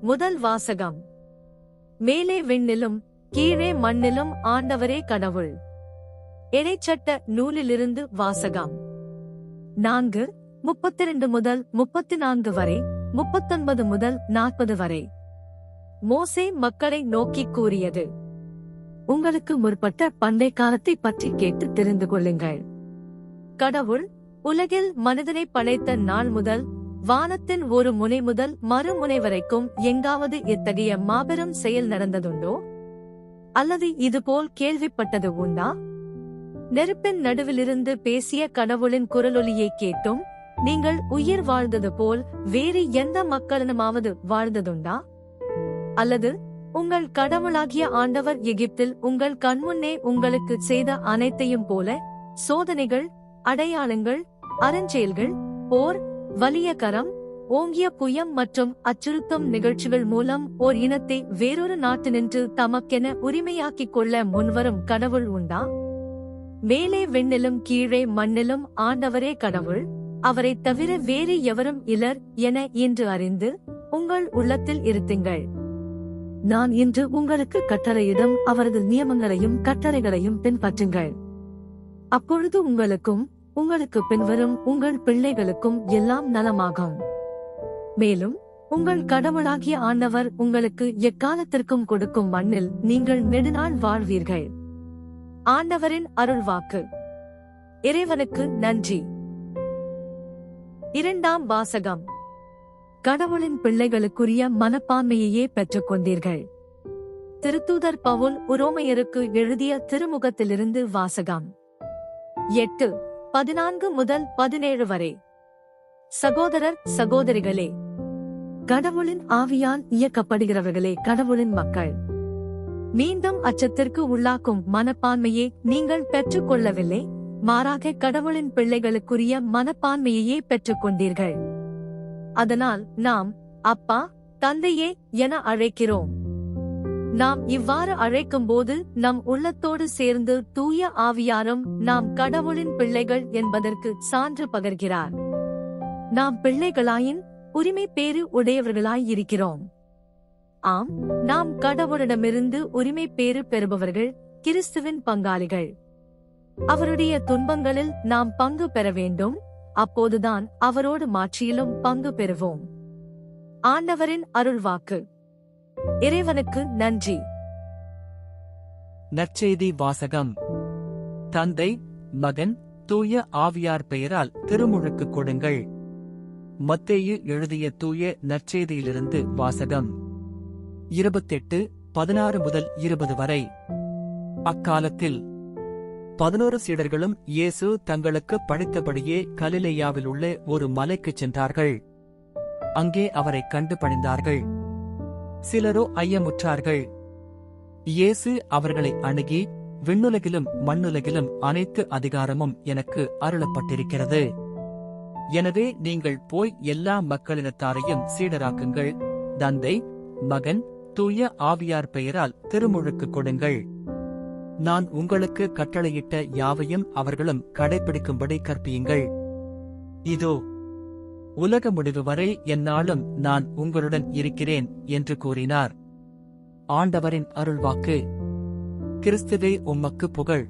முதல் வாசகம். மேலே விண்ணிலும் கீழே மண்ணிலும் ஆண்டவரே கடவுள். இடைச்சட்ட நூலிலிருந்து வாசகம். நான்கு முப்பத்திரண்டு முதல் முப்பத்தி நான்கு வரை முப்பத்தொன்பது முதல் நாற்பது வரை. மோசே மக்களை நோக்கிக் கூறியது. உங்களுக்கு முற்பட்ட பண்டை காலத்தை பற்றி கேட்டு தெரிந்து கொள்ளுங்கள். கடவுள் உலகில் மனிதனை படைத்த நாள் முதல் வானத்தின் ஒரு முனை முதல் மறுமுனை வரைக்கும் எங்காவது இத்தகைய மாபெரும் செயல் நடந்ததுண்டோ? அல்லது இதுபோல் கேள்விப்பட்டது உண்டா? நெருப்பின் நடுவிலிருந்து பேசிய கடவுளின் குரலொலியை கேட்டும் நீங்கள் உயிர் வாழ்ந்தது போல் வேறு எந்த மக்களினமாவது வாழ்ந்ததுண்டா? அல்லது உங்கள் கடவுளாகிய ஆண்டவர் எகிப்தில் உங்கள் கண்முன்னே உங்களுக்கு செய்த அனைத்தையும் போல சோதனைகள் அடையாளங்கள் அறஞ்செயல்கள் போர் வலிய கரம் ஓங்கிய புயம் மற்றும் அச்சுறுத்தும் நிகழ்ச்சிகள் மூலம் ஓர் இனத்தை வேறொரு நாட்டினின்று தமக்கென உரிமையாக்கிக் கொள்ள முன்வரும் கடவுள் உண்டா? மேலே விண்ணிலும் கீழே மண்ணிலும் ஆண்டவரே கடவுள் அவரைத் தவிர வேறு எவரும் இலர் என இன்று அறிந்து உங்கள் உள்ளத்தில் இருத்துங்கள். நான் இன்று உங்களுக்கு கட்டளையிடும் அவரது நியமங்களையும் கட்டளைகளையும் பின்பற்றுங்கள். அப்பொழுது உங்களுக்கும் உங்களுக்கு பின்வரும் உங்கள் பிள்ளைகளுக்கும் எல்லாம் நலமாகும். மேலும் உங்கள் கடவுளாகிய ஆண்டவர் உங்களுக்கு எக்காலத்திற்கும் கொடுக்கும் மண்ணில் நீங்கள் நெடுநாள் வாழ்வீர்கள். ஆண்டவரின் அருள்வாக்கு. இறைவனுக்கு நன்றி. இரண்டாம் வாசகம். கடவுளின் பிள்ளைகளுக்குரிய மனப்பான்மையையே பெற்றுக் கொண்டீர்கள் திருத்தூதர் பவுல் உரோமையருக்கு எழுதிய திருமுகத்திலிருந்து வாசகம். எட்டு பதினான்கு முதல் பதினேழு வரை. சகோதரர் சகோதரிகளே கடவுளின் ஆவியால் இயக்கப்படுகிறவர்களே கடவுளின் மக்கள். மீண்டும் அச்சத்திற்கு உள்ளாக்கும் மனப்பான்மையை நீங்கள் பெற்றுக் கொள்ளவில்லை மாறாக கடவுளின் பிள்ளைகளுக்குரிய மனப்பான்மையையே பெற்றுக் கொண்டீர்கள் அதனால் நாம் அப்பா தந்தையே என அழைக்கிறோம். நாம் இவ்வாறு அழைக்கும்போது நம் உள்ளத்தோடு சேர்ந்து தூய ஆவியாரும் நாம் கடவுளின் பிள்ளைகள் என்பதற்கு சான்று பகர்கிறார். நாம் பிள்ளைகளாயின் உரிமை பேறு உடையவர்களாய் இருக்கிறோம். ஆம் நாம் கடவுளிடமிருந்து உரிமை பேறு பெறுபவர்கள் கிறிஸ்துவின் பங்காளிகள். அவருடைய துன்பங்களில் நாம் பங்கு பெற வேண்டும். அப்போதுதான் அவரோடு மாட்சியிலும் பங்கு பெறுவோம். ஆண்டவரின் அருள்வாக்கு. இறைவனுக்கு நன்றி. நற்செய்தி வாசகம். தந்தை மகன் தூய ஆவியார் பெயரால் திருமுழுக்கு கொடுங்கள். மத்தேயு எழுதிய தூய நற்செய்தியிலிருந்து வாசகம். இருபத்தெட்டு பதினாறு முதல் இருபது வரை. அக்காலத்தில் பதினோரு சீடர்களும் இயேசு தங்களுக்கு படைத்தபடியே கலிலேயாவில் உள்ள ஒரு மலைக்குச் சென்றார்கள். அங்கே அவரைக் கண்டு பணிந்தார்கள். சிலரோ ஐயமுற்றார்கள். இயேசு அவர்களை அணுகி விண்ணுலகிலும் மண்ணுலகிலும் அனைத்து அதிகாரமும் எனக்கு அருளப்பட்டிருக்கிறது. எனவே நீங்கள் போய் எல்லா மக்களினத்தாரையும் சீடராக்குங்கள். தந்தை மகன் தூய ஆவியார் பெயரால் திருமுழுக்கு கொடுங்கள். நான் உங்களுக்கு கட்டளையிட்ட யாவையும் அவர்களும் கடைபிடிக்கும்படி கற்பியுங்கள். இதோ உலக முடிவு வரை என்னாலும் நான் உங்களுடன் இருக்கிறேன் என்று கூறினார். ஆண்டவரின் அருள்வாக்கு. கிறிஸ்துவே உம்மக்கு புகழ்.